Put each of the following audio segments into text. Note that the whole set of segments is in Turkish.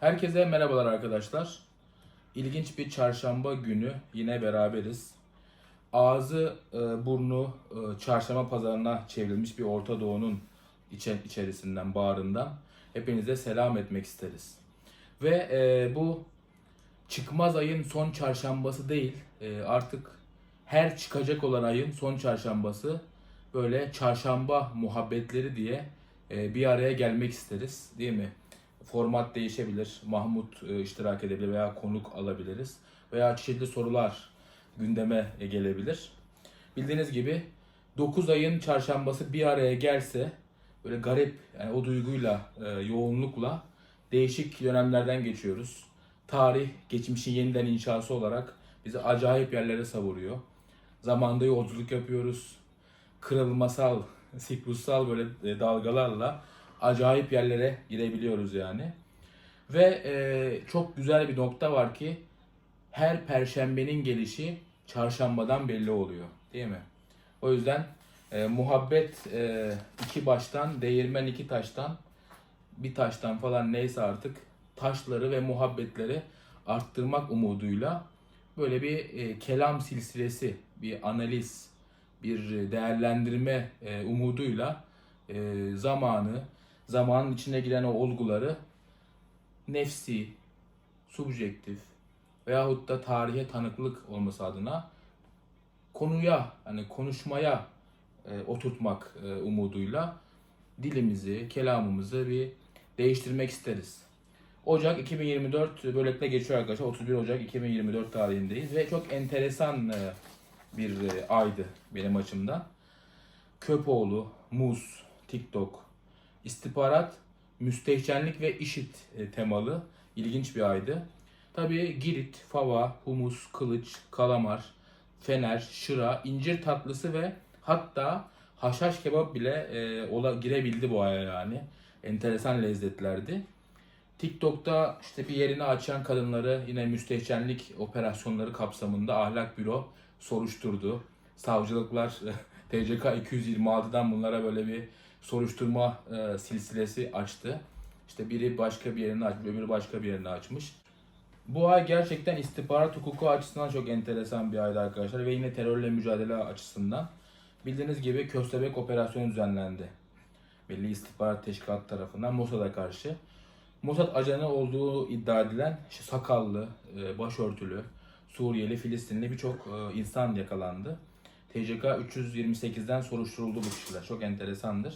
Herkese merhabalar arkadaşlar. İlginç bir çarşamba günü yine beraberiz. Ağzı, e, burnu e, çarşamba pazarına çevrilmiş bir Orta Doğu'nun içe- içerisinden, bağrından hepinize selam etmek isteriz. Ve e, bu çıkmaz ayın son çarşambası değil, artık her çıkacak olan ayın son çarşambası böyle çarşamba muhabbetleri diye bir araya gelmek isteriz, değil mi? Format değişebilir, Mahmut e, iştirak edebilir veya konuk alabiliriz veya çeşitli sorular gündeme gelebilir. Bildiğiniz gibi 9 ayın çarşambası bir araya gelse böyle garip yani o duyguyla, e, yoğunlukla değişik dönemlerden geçiyoruz. Tarih, geçmişin yeniden inşası olarak bizi acayip yerlere savuruyor. Zamanda yolculuk yapıyoruz. Kırılmasal, siklussal böyle e, dalgalarla acayip yerlere girebiliyoruz yani. Ve e, çok güzel bir nokta var ki her perşembenin gelişi çarşambadan belli oluyor. Değil mi? O yüzden e, muhabbet e, iki baştan, değirmen iki taştan, bir taştan falan neyse artık taşları ve muhabbetleri arttırmak umuduyla böyle bir e, kelam silsilesi, bir analiz, bir değerlendirme e, umuduyla e, zamanı, zamanın içine giren o olguları nefsi, subjektif veyahut da tarihe tanıklık olması adına konuya, hani konuşmaya e, oturtmak e, umuduyla dilimizi, kelamımızı bir değiştirmek isteriz. Ocak 2024 böylelikle geçiyor arkadaşlar. 31 Ocak 2024 tarihindeyiz ve çok enteresan e, bir e, aydı benim açımdan. Köpoğlu, Muz, TikTok, istihbarat, müstehcenlik ve işit e, temalı ilginç bir aydı. Tabii Girit, fava, humus, kılıç, kalamar, fener, şıra, incir tatlısı ve hatta haşhaş kebap bile e, ola, girebildi bu aya yani. Enteresan lezzetlerdi. TikTok'ta işte bir yerini açan kadınları yine müstehcenlik operasyonları kapsamında ahlak büro soruşturdu. Savcılıklar TCK 226'dan bunlara böyle bir soruşturma e, silsilesi açtı. İşte biri başka bir yerini açmış, öbürü başka bir yerini açmış. Bu ay gerçekten istihbarat hukuku açısından çok enteresan bir aydı arkadaşlar ve yine terörle mücadele açısından. Bildiğiniz gibi Köstebek operasyonu düzenlendi. Milli İstihbarat Teşkilatı tarafından Mossad'a karşı. Mossad ajanı olduğu iddia edilen işte sakallı, e, başörtülü, Suriyeli, Filistinli birçok e, insan yakalandı. TCK 328'den soruşturuldu bu kişiler. Çok enteresandır.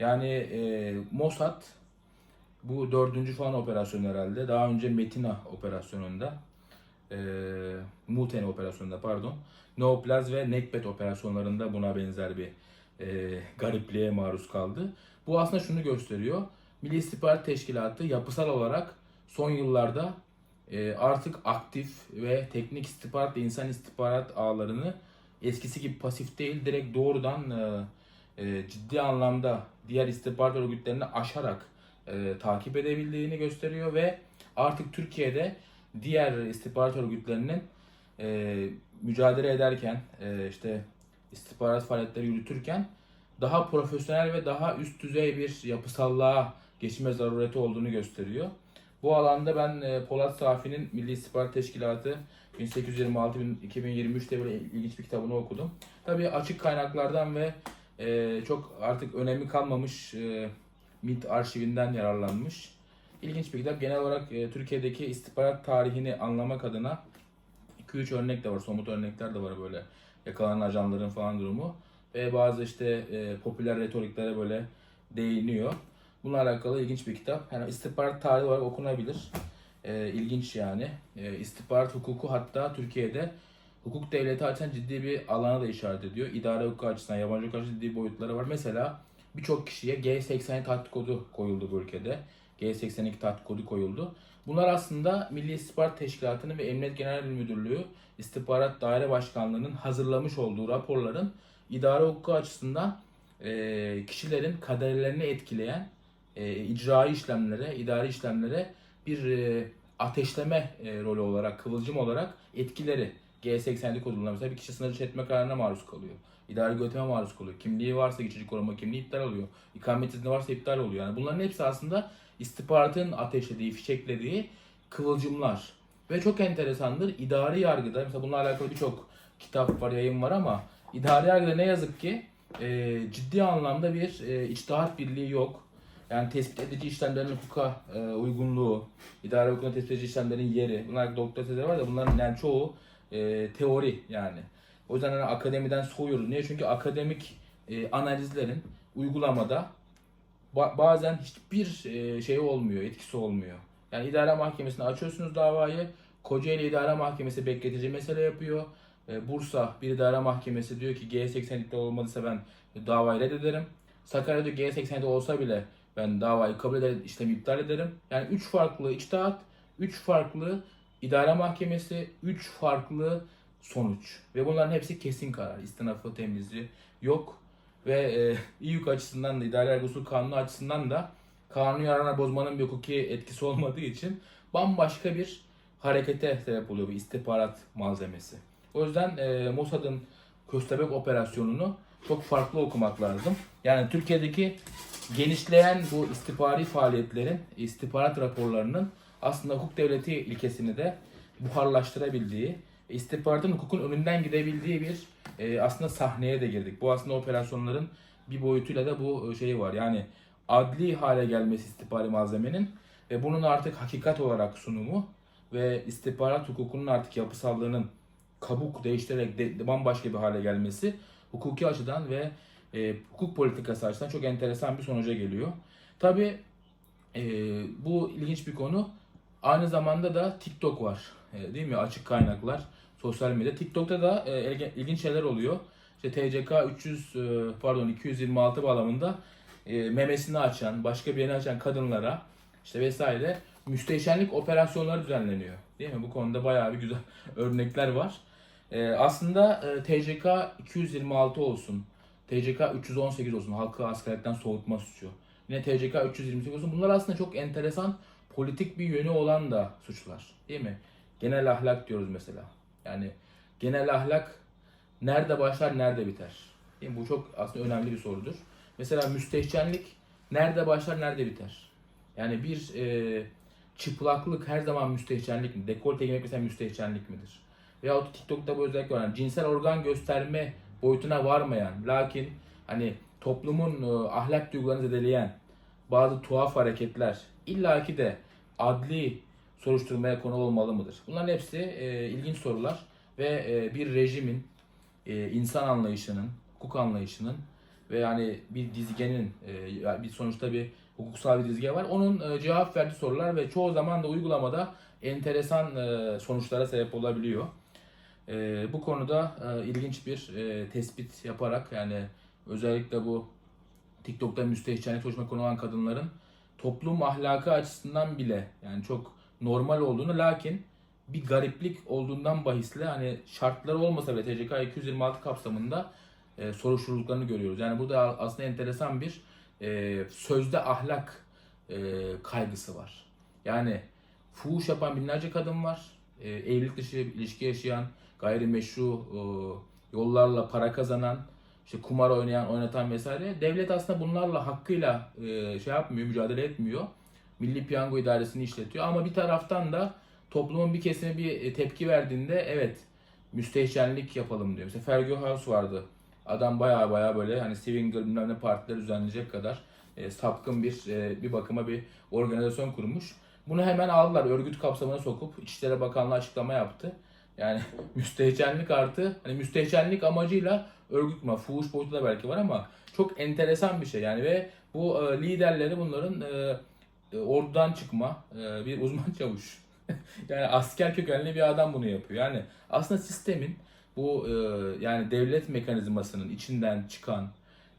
Yani e, Mossad bu dördüncü falan operasyon herhalde. Daha önce Metina operasyonunda, e, Mutene operasyonunda pardon, Neoplaz ve Nekbet operasyonlarında buna benzer bir e, garipliğe maruz kaldı. Bu aslında şunu gösteriyor. Milli İstihbarat Teşkilatı yapısal olarak son yıllarda e, artık aktif ve teknik istihbarat ve insan istihbarat ağlarını eskisi gibi pasif değil direkt doğrudan e, e, ciddi anlamda diğer istihbarat örgütlerini aşarak e, takip edebildiğini gösteriyor ve artık Türkiye'de diğer istihbarat örgütlerinin e, mücadele ederken e, işte istihbarat faaliyetleri yürütürken daha profesyonel ve daha üst düzey bir yapısallığa geçme zarureti olduğunu gösteriyor. Bu alanda ben e, Polat Safi'nin Milli İstihbarat Teşkilatı 1826-2023'te böyle ilginç bir kitabını okudum. Tabii açık kaynaklardan ve e, çok artık önemi kalmamış e, MİT arşivinden yararlanmış. İlginç bir kitap. Genel olarak e, Türkiye'deki istihbarat tarihini anlamak adına 2-3 örnek de var, somut örnekler de var böyle yakalanan ajanların falan durumu. Ve bazı işte e, popüler retoriklere böyle değiniyor. Bununla alakalı ilginç bir kitap. Yani istihbarat tarihi olarak okunabilir. E, ilginç yani. E, istihbarat hukuku hatta Türkiye'de hukuk devleti açan ciddi bir alana da işaret ediyor. İdare hukuku açısından, yabancı hukuk açısından ciddi boyutları var. Mesela birçok kişiye G80 tahtı kodu koyuldu bu ülkede. G82 tahtı kodu koyuldu. Bunlar aslında Milli İstihbarat Teşkilatı'nın ve Emniyet Genel Müdürlüğü İstihbarat Daire Başkanlığı'nın hazırlamış olduğu raporların idare hukuku açısından e, kişilerin kaderlerini etkileyen e, icraî işlemlere, idari işlemlere bir e, ateşleme e, rolü olarak, kıvılcım olarak etkileri G80'lik kodunda mesela bir kişi sınır dışı etme kararına maruz kalıyor. İdari götürme maruz kalıyor. Kimliği varsa geçici koruma kimliği iptal oluyor. İkamet izni varsa iptal oluyor. Yani bunların hepsi aslında istihbaratın ateşlediği, fişeklediği kıvılcımlar. Ve çok enteresandır. İdari yargıda, mesela bununla alakalı birçok kitap var, yayın var ama idari yargıda ne yazık ki e, ciddi anlamda bir e, içtihat birliği yok. Yani tespit edici işlemlerin hukuka e, uygunluğu, idare hukukuna tespit edici işlemlerin yeri, bunlar doktor tezleri var da bunların yani çoğu e, teori yani. O yüzden hani akademiden soğuyoruz. Niye? Çünkü akademik e, analizlerin uygulamada ba- bazen hiçbir e, şey olmuyor, etkisi olmuyor. Yani idare mahkemesine açıyorsunuz davayı. Kocaeli İdare Mahkemesi bekletici mesele yapıyor. E, Bursa bir idare mahkemesi diyor ki G80'likte olmadıysa ben davayı reddederim. Sakarya'da G80'de olsa bile ben davayı kabul eder, işlemi iptal ederim. Yani 3 farklı içtihat, 3 farklı idare mahkemesi, 3 farklı sonuç. Ve bunların hepsi kesin karar. İstinafı, temizliği yok. Ve e, İYÜK açısından da, idare yargı usul kanunu açısından da kanun yararına bozmanın bir hukuki etkisi olmadığı için bambaşka bir harekete sebep oluyor bu istihbarat malzemesi. O yüzden e, Mossad'ın köstebek operasyonunu çok farklı okumak lazım. Yani Türkiye'deki genişleyen bu istihbari faaliyetlerin, istihbarat raporlarının aslında hukuk devleti ilkesini de buharlaştırabildiği, istihbaratın hukukun önünden gidebildiği bir e, aslında sahneye de girdik. Bu aslında operasyonların bir boyutuyla da bu şeyi var. Yani adli hale gelmesi istihbari malzemenin ve bunun artık hakikat olarak sunumu ve istihbarat hukukunun artık yapısallığının kabuk değiştirerek de, bambaşka bir hale gelmesi hukuki açıdan ve e, hukuk politikası açısından çok enteresan bir sonuca geliyor. Tabi bu ilginç bir konu. Aynı zamanda da TikTok var. E, değil mi? Açık kaynaklar, sosyal medya. TikTok'ta da e, ilgi- ilginç şeyler oluyor. İşte TCK 300 e, pardon 226 bağlamında e, memesini açan, başka bir yerini açan kadınlara işte vesaire müstehcenlik operasyonları düzenleniyor. Değil mi? Bu konuda bayağı bir güzel örnekler var. E, aslında e, TCK 226 olsun, TCK 318 olsun, halkı askerlikten soğutma suçu. Yine TCK 328 olsun. Bunlar aslında çok enteresan politik bir yönü olan da suçlar. Değil mi? Genel ahlak diyoruz mesela. Yani genel ahlak nerede başlar, nerede biter? Değil mi? Bu çok aslında önemli bir sorudur. Mesela müstehcenlik nerede başlar, nerede biter? Yani bir e, çıplaklık her zaman müstehcenlik mi? Dekolte giymek mesela müstehcenlik midir? Veyahut TikTok'ta bu özellik var. Yani cinsel organ gösterme boyutuna varmayan, lakin hani toplumun e, ahlak duygularını zedeleyen bazı tuhaf hareketler illaki de adli soruşturmaya konu olmalı mıdır? Bunların hepsi e, ilginç sorular ve e, bir rejimin, e, insan anlayışının, hukuk anlayışının ve yani bir dizgenin, e, bir sonuçta bir hukuksal bir dizge var. Onun e, cevap verdiği sorular ve çoğu zaman da uygulamada enteresan e, sonuçlara sebep olabiliyor. E, bu konuda e, ilginç bir e, tespit yaparak yani özellikle bu TikTok'ta müstehcenlik çalışma konu olan kadınların toplum ahlakı açısından bile yani çok normal olduğunu lakin bir gariplik olduğundan bahisle hani şartları olmasa bile TCK 226 kapsamında e, soruşturuluklarını görüyoruz. Yani burada aslında enteresan bir e, sözde ahlak e, kaygısı var. Yani fuhuş yapan binlerce kadın var. E, evlilik dışı ilişki yaşayan, gayrimeşru e, yollarla para kazanan, işte kumar oynayan, oynatan vesaire. Devlet aslında bunlarla hakkıyla e, şey yapmıyor, mücadele etmiyor. Milli Piyango İdaresi'ni işletiyor. Ama bir taraftan da toplumun bir kesimi bir e, tepki verdiğinde evet müstehcenlik yapalım diyor. Mesela Fergie House vardı. Adam baya baya böyle hani swinger bilmem ne partiler düzenleyecek kadar e, sapkın bir e, bir bakıma bir organizasyon kurmuş. Bunu hemen aldılar örgüt kapsamına sokup İçişleri Bakanlığı açıklama yaptı. Yani müstehcenlik artı hani müstehcenlik amacıyla örgüt mü? Fuhuş boyutu da belki var ama çok enteresan bir şey yani ve bu e, liderleri bunların e, e, ordudan çıkma e, bir uzman çavuş. yani asker kökenli bir adam bunu yapıyor. Yani aslında sistemin bu e, yani devlet mekanizmasının içinden çıkan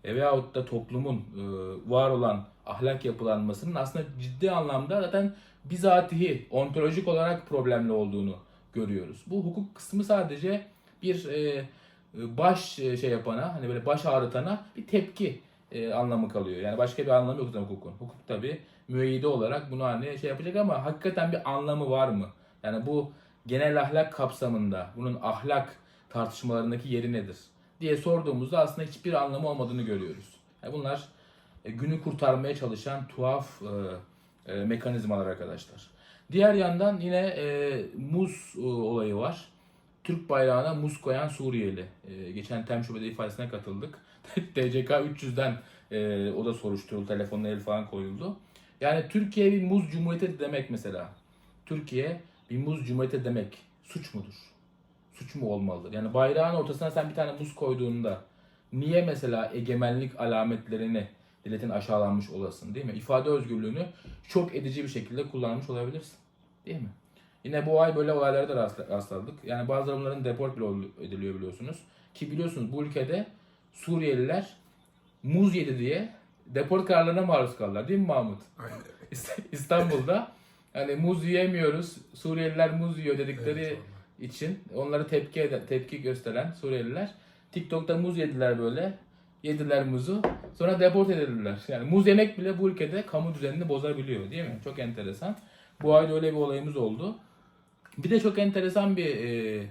e, veyahut da toplumun e, var olan ahlak yapılanmasının aslında ciddi anlamda zaten bizatihi ontolojik olarak problemli olduğunu görüyoruz. Bu hukuk kısmı sadece bir e, baş e, şey yapana hani böyle baş ağrıtana bir tepki e, anlamı kalıyor. Yani başka bir anlamı yok zaten hukukun. Hukuk tabi müeyyide olarak bunu hani şey yapacak ama hakikaten bir anlamı var mı? Yani bu genel ahlak kapsamında bunun ahlak tartışmalarındaki yeri nedir diye sorduğumuzda aslında hiçbir anlamı olmadığını görüyoruz. Yani bunlar e, günü kurtarmaya çalışan tuhaf e, e, mekanizmalar arkadaşlar. Diğer yandan yine e, muz e, olayı var. Türk bayrağına muz koyan Suriyeli. E, geçen tem şubede ifadesine katıldık. TCK 300'den e, o da soruşturuldu. Telefonuna el falan koyuldu. Yani Türkiye bir muz cumhuriyeti demek mesela. Türkiye bir muz cumhuriyeti demek suç mudur? Suç mu olmalıdır? Yani bayrağın ortasına sen bir tane muz koyduğunda niye mesela egemenlik alametlerini milletin aşağılanmış olasın değil mi? İfade özgürlüğünü çok edici bir şekilde kullanmış olabilirsin. Değil mi? Yine bu ay böyle olaylara da rast- rastladık. Yani bazı bunların deport bile ediliyor biliyorsunuz. Ki biliyorsunuz bu ülkede Suriyeliler muz yedi diye deport kararlarına maruz kaldılar değil mi Mahmut? İstanbul'da hani muz yiyemiyoruz, Suriyeliler muz yiyor dedikleri Evet, için onları tepki eden, tepki gösteren Suriyeliler TikTok'ta muz yediler böyle. Yediler muzu. Sonra deport edildiler. Yani muz yemek bile bu ülkede kamu düzenini bozabiliyor değil mi? Çok enteresan. Bu ayda öyle bir olayımız oldu. Bir de çok enteresan bir e,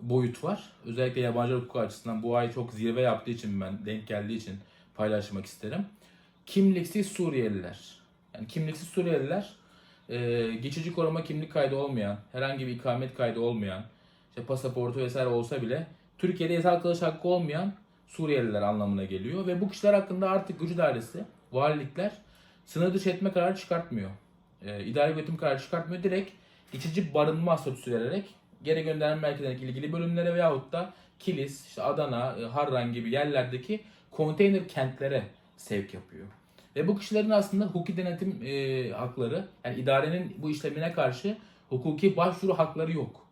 boyut var. Özellikle yabancı hukuku açısından bu ay çok zirve yaptığı için ben denk geldiği için paylaşmak isterim. Kimliksiz Suriyeliler. Yani kimliksiz Suriyeliler e, geçici koruma kimlik kaydı olmayan, herhangi bir ikamet kaydı olmayan, işte pasaportu vesaire olsa bile Türkiye'de yasal kalış hakkı olmayan Suriyeliler anlamına geliyor ve bu kişiler hakkında artık gücü dairesi, valilikler sınır dışı etme kararı çıkartmıyor. E, idari götüm kararı çıkartmıyor. Direkt geçici barınma statüsü vererek geri gönderme merkezlerindeki ilgili bölümlere veyahut da Kilis, işte Adana, e, Harran gibi yerlerdeki konteyner kentlere sevk yapıyor. Ve bu kişilerin aslında hukuki denetim e, hakları, yani idarenin bu işlemine karşı hukuki başvuru hakları yok.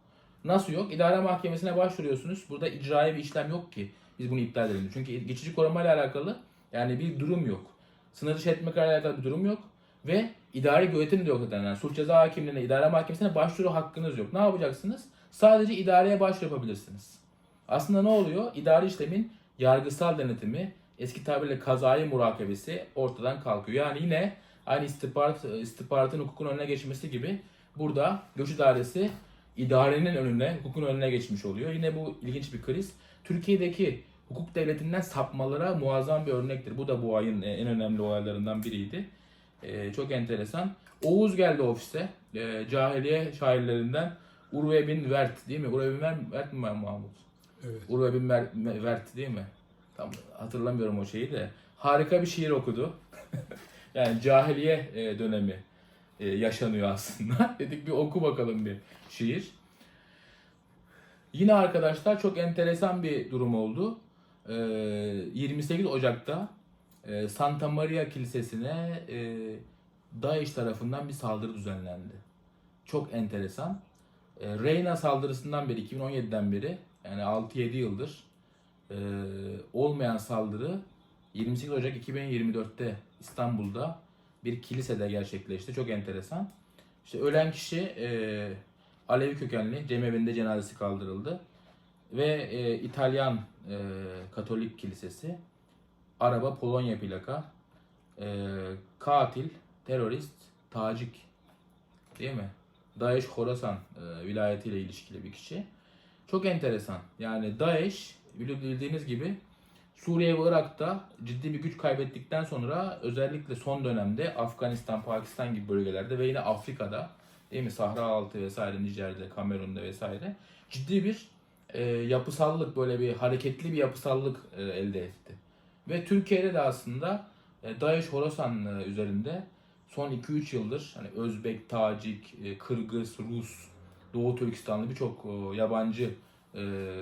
Nasıl yok? İdare mahkemesine başvuruyorsunuz. Burada icraî bir işlem yok ki biz bunu iptal edelim. Çünkü geçici koruma ile alakalı yani bir durum yok. Sınır dışı etme kararı ile alakalı bir durum yok. Ve idari gözetim de yok zaten. Yani suç ceza hakimliğine, idare mahkemesine başvuru hakkınız yok. Ne yapacaksınız? Sadece idareye başvuru yapabilirsiniz. Aslında ne oluyor? İdari işlemin yargısal denetimi, eski tabirle kazayı murakabesi ortadan kalkıyor. Yani yine aynı istihbarat, istihbaratın hukukun önüne geçmesi gibi burada göç idaresi idarenin önüne, hukukun önüne geçmiş oluyor. Yine bu ilginç bir kriz. Türkiye'deki hukuk devletinden sapmalara muazzam bir örnektir. Bu da bu ayın e, en önemli olaylarından biriydi. Ee, çok enteresan. Oğuz geldi ofiste. Ee, cahiliye şairlerinden Urve bin Vert değil mi? Urve bin Vert, Vert mi Mahmut? Evet. Urve bin Mer- Vert değil mi? Tam hatırlamıyorum o şeyi de. Harika bir şiir okudu. yani cahiliye e, dönemi e, yaşanıyor aslında. Dedik bir oku bakalım bir şiir. Yine arkadaşlar çok enteresan bir durum oldu. Ee, 28 Ocak'ta e, Santa Maria Kilisesi'ne e, DAEŞ tarafından bir saldırı düzenlendi. Çok enteresan. E, Reyna saldırısından beri 2017'den beri yani 6-7 yıldır e, olmayan saldırı 28 Ocak 2024'te İstanbul'da bir kilisede gerçekleşti. Çok enteresan. İşte ölen kişi e, Alevi kökenli cemevinde cenazesi kaldırıldı. Ve e, İtalyan e, Katolik Kilisesi araba Polonya plaka e, katil, terörist, tacik değil mi? Daesh Khorasan e, vilayetiyle ilişkili bir kişi. Çok enteresan. Yani Daesh bildiğiniz gibi Suriye ve Irak'ta ciddi bir güç kaybettikten sonra özellikle son dönemde Afganistan, Pakistan gibi bölgelerde ve yine Afrika'da değil mi Sahra altı vesaire Nijer'de, Kamerun'da vesaire ciddi bir e, yapısallık böyle bir hareketli bir yapısallık e, elde etti. Ve Türkiye'de de aslında e, Daesh Horasan e, üzerinde son 2-3 yıldır hani Özbek, Tacik, e, Kırgız, Rus, Doğu Türkistanlı birçok yabancı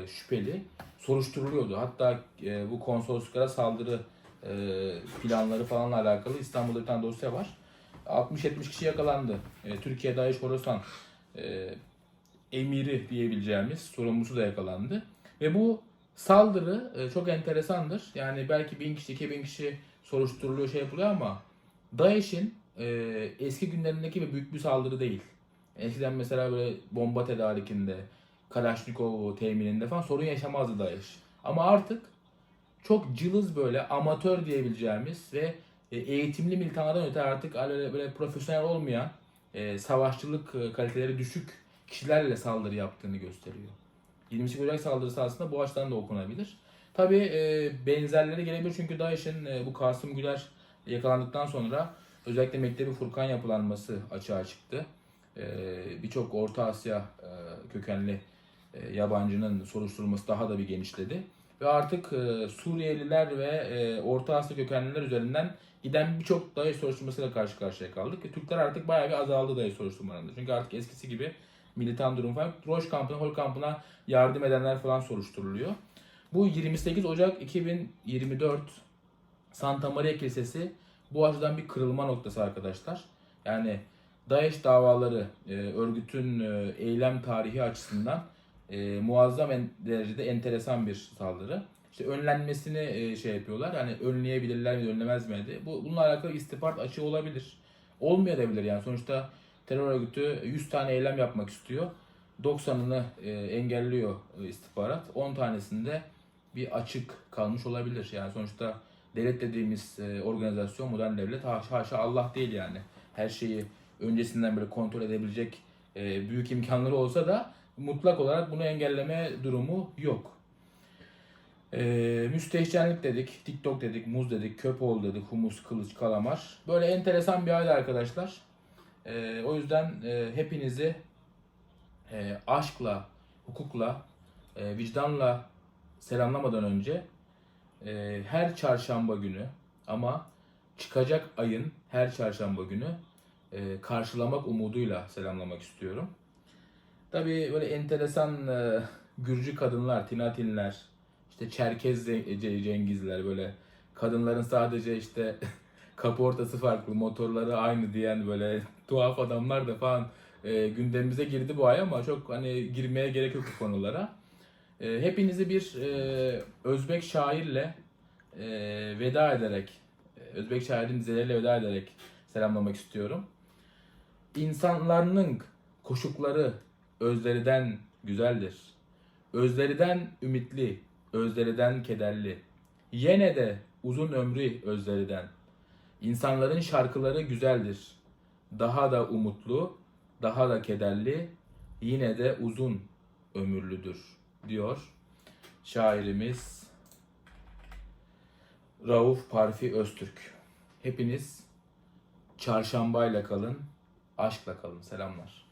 şüpheli soruşturuluyordu. Hatta bu konsolosluklara saldırı planları falanla alakalı İstanbul'da bir tane dosya var. 60-70 kişi yakalandı. Türkiye Daesh Horasan emiri diyebileceğimiz sorumlusu da yakalandı. Ve bu saldırı e, çok enteresandır. Yani belki 1000 kişi, 2000 kişi soruşturuluyor, şey yapılıyor ama DAEŞ'in e, eski günlerindeki bir büyük bir saldırı değil. Eskiden mesela böyle bomba tedarikinde, Kalaşnikov temininde falan sorun yaşamazdı DAEŞ. Ama artık çok cılız böyle amatör diyebileceğimiz ve e, eğitimli militanlardan öte artık öyle böyle profesyonel olmayan e, savaşçılık e, kaliteleri düşük kişilerle saldırı yaptığını gösteriyor. 28 Ocak saldırısı aslında bu açıdan da okunabilir. Tabi benzerleri gelebilir çünkü DAEŞ'in e, bu Kasım Güler yakalandıktan sonra özellikle Mektebi Furkan yapılanması açığa çıktı. Ee, Birçok Orta Asya e, kökenli e, yabancının soruşturulması daha da bir genişledi. Ve artık e, Suriyeliler ve e, Orta Asya kökenliler üzerinden giden birçok dayı soruşturmasıyla karşı karşıya kaldık. Ve Türkler artık bayağı bir azaldı dayı soruşturmalarında. Çünkü artık eskisi gibi militan durum falan. Roş kampına, Hol kampına yardım edenler falan soruşturuluyor. Bu 28 Ocak 2024 Santa Maria Kilisesi bu açıdan bir kırılma noktası arkadaşlar. Yani DAEŞ davaları e, örgütün e, eylem tarihi açısından e, muazzam derecede enteresan bir saldırı. İşte önlenmesini şey yapıyorlar. Hani önleyebilirler mi, önlemez mi. Bu, bununla alakalı istihbarat açığı olabilir. Olmayabilir yani. Sonuçta terör örgütü 100 tane eylem yapmak istiyor. 90'ını e, engelliyor e, istihbarat. 10 tanesinde bir açık kalmış olabilir. Yani sonuçta devlet dediğimiz e, organizasyon modern devlet haşa, haşa Allah değil yani. Her şeyi öncesinden böyle kontrol edebilecek e, büyük imkanları olsa da mutlak olarak bunu engelleme durumu yok. E, müstehcenlik dedik, TikTok dedik, muz dedik, köpoğlu dedik, humus, kılıç, kalamar. Böyle enteresan bir aydı arkadaşlar. E, o yüzden e, hepinizi e, aşkla, hukukla, e, vicdanla selamlamadan önce e, her çarşamba günü ama çıkacak ayın her çarşamba günü e, karşılamak umuduyla selamlamak istiyorum. Tabii böyle enteresan e, Gürcü kadınlar, Tinatinler, işte Çerkez Cengizler böyle kadınların sadece işte kaportası farklı, motorları aynı diyen böyle tuhaf adamlar da falan e, gündemimize girdi bu ay ama çok hani girmeye gerek yok bu konulara. E, hepinizi bir e, Özbek şairle e, veda ederek, Özbek şairin dizeleriyle veda ederek selamlamak istiyorum. İnsanların koşukları özleriden güzeldir. Özleriden ümitli, özleriden kederli. Yine de uzun ömrü özleriden. İnsanların şarkıları güzeldir. Daha da umutlu, daha da kederli, yine de uzun ömürlüdür diyor şairimiz Rauf Parfi Öztürk. Hepiniz çarşambayla kalın, aşkla kalın. Selamlar.